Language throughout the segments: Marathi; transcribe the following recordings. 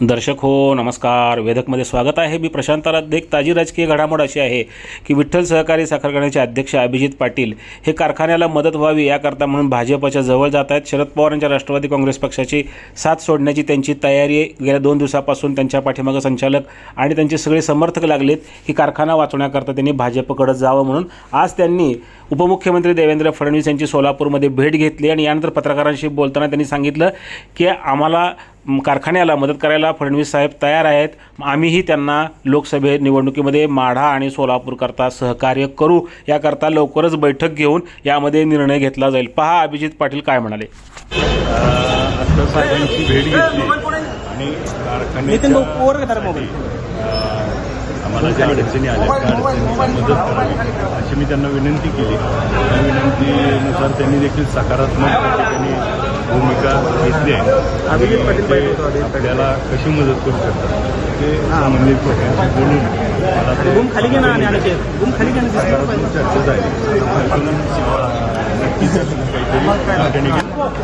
दर्शक हो नमस्कार. वेदकमध्ये स्वागत आहे. मी प्रशांत देख एक ताजी राजकीय घडामोड अशी आहे की विठ्ठल सहकारी साखर कारखान्याचे अध्यक्ष अभिजित पाटील हे कारखान्याला मदत व्हावी याकरता म्हणून भाजपच्या जवळ जात आहेत. शरद पवार यांच्या राष्ट्रवादी काँग्रेस पक्षाची साथ सोडण्याची त्यांची तयारी गेल्या दोन दिवसापासून त्यांच्या पाठीमागं संचालक आणि त्यांचे सगळे समर्थक लागलेत की कारखाना वाचवण्याकरता त्यांनी भाजपकडे जावं म्हणून. आज त्यांनी उपमुख्यमंत्री देवेंद्र फडणवीस यांची सोलापूरमध्ये भेट घेतली आणि यानंतर पत्रकारांशी बोलताना त्यांनी सांगितलं की आम्हाला कारखान्याला मदत करायला फडणवीस साहेब तयार आहेत. आम्हीही त्यांना लोकसभे निवडणुकीमध्ये माढा आणि सोलापूरकरता सहकार्य करू. याकरता लवकरच बैठक घेऊन यामध्ये निर्णय घेतला जाईल. पहा अभिजित पाटील काय म्हणाले. साहेबांची भेट घेतली. आणि आम्हाला ज्या अडचणी आल्या त्या अडचणीला मदत करावी. अशी मी त्यांना विनंती केली. त्या विनंतीनुसार त्यांनी देखील सकारात्मक त्या ठिकाणी भूमिका घेतली आहे. पाटील ते. आपल्याला कशी मदत करू शकतात ते संबंधित सगळ्यांशी बोलून मला ते आणि सकारात्मक चर्चा झाली. नक्कीच काहीतरी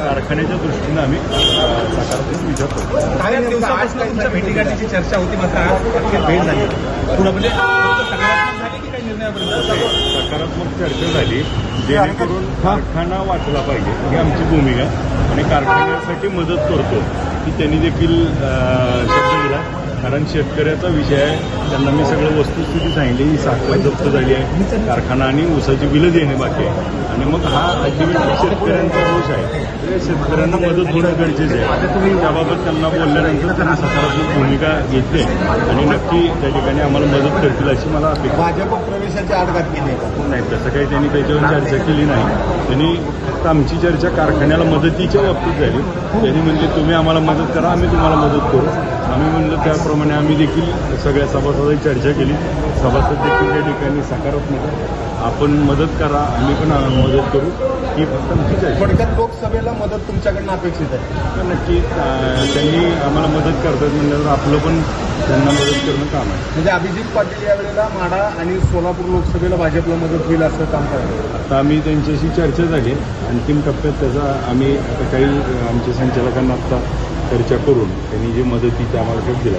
कारखान्याच्या दृष्टीनं आम्ही सकारात्मक विचार करतो. काही दिवसापासून तुमच्या भेटीगाठीची चर्चा होती मात्र आज अखेर भेट झाली. पुढं म्हणजे सकारात्मक झाली की काही निर्णयापर्यंत सकारात्मक चर्चा झाली. जेणेकरून कारखाना वाचला पाहिजे ही आमची भूमिका. आणि कारखान्यासाठी मदत करतो की त्यांनी देखील अं, शब्द दिला. कारण शेतकऱ्याचा विषय आहे. त्यांना मी सगळं वस्तुस्थिती सांगितली ही साखर जप्त झाली आहे. कारखाना आणि ऊसाची बिलं देणे बाकी आहे. आणि मग हा अल्टिमेटली शेतकऱ्यांचा दोष आहे. शेतकऱ्यांना मदत होणं गरजेचं आहे. त्याबाबत त्यांना बोलल्यानंतर त्यांनी सकारात्मक भूमिका घेतली आणि नक्की त्या ठिकाणी आम्हाला मदत करतील अशी मला अपेक्षा. भाजप प्रवेशाची आडघात केली नाही. तसं काही त्यांनी त्याच्यावर चर्चा केली नाही. त्यांनी फक्त आमची चर्चा कारखान्याला मदतीच्या बाबतीत झाली. त्यांनी म्हणजे तुम्ही आम्हाला मदत करा आम्ही तुम्हाला मदत करू. आम्ही म्हणलं त्याप्रमाणे आम्ही देखील सगळ्या सभासदांची चर्चा केली. सभासद देखील त्या ठिकाणी सकारात्मक आहे. आपण मदत करा आम्ही पण मदत करू. ही फक्त आमची चर्चा थोडक्यात लोकसभेला मदत तुमच्याकडनं अपेक्षित आहे. नक्की त्यांनी आम्हाला मदत करतात म्हणल्यावर आपलं पण त्यांना मदत करणं काम आहे. म्हणजे अभिजित पाटील यावेळेला माढा आणि सोलापूर लोकसभेला भाजपला मदत होईल असं काम करणार आता आम्ही त्यांच्याशी चर्चा झाली अंतिम टप्प्यात त्याचा आम्ही आता काही आमच्या संचालकांना आता चर्चा करून त्यांनी जे मदतीचा आम्हाला दिला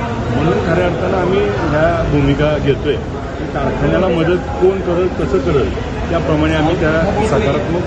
म्हणून खऱ्या अर्थानं आम्ही ह्या भूमिका घेतोय. कारखान्याला मदत कोण करत कसं करत त्याप्रमाणे आम्ही त्या सकारात्मक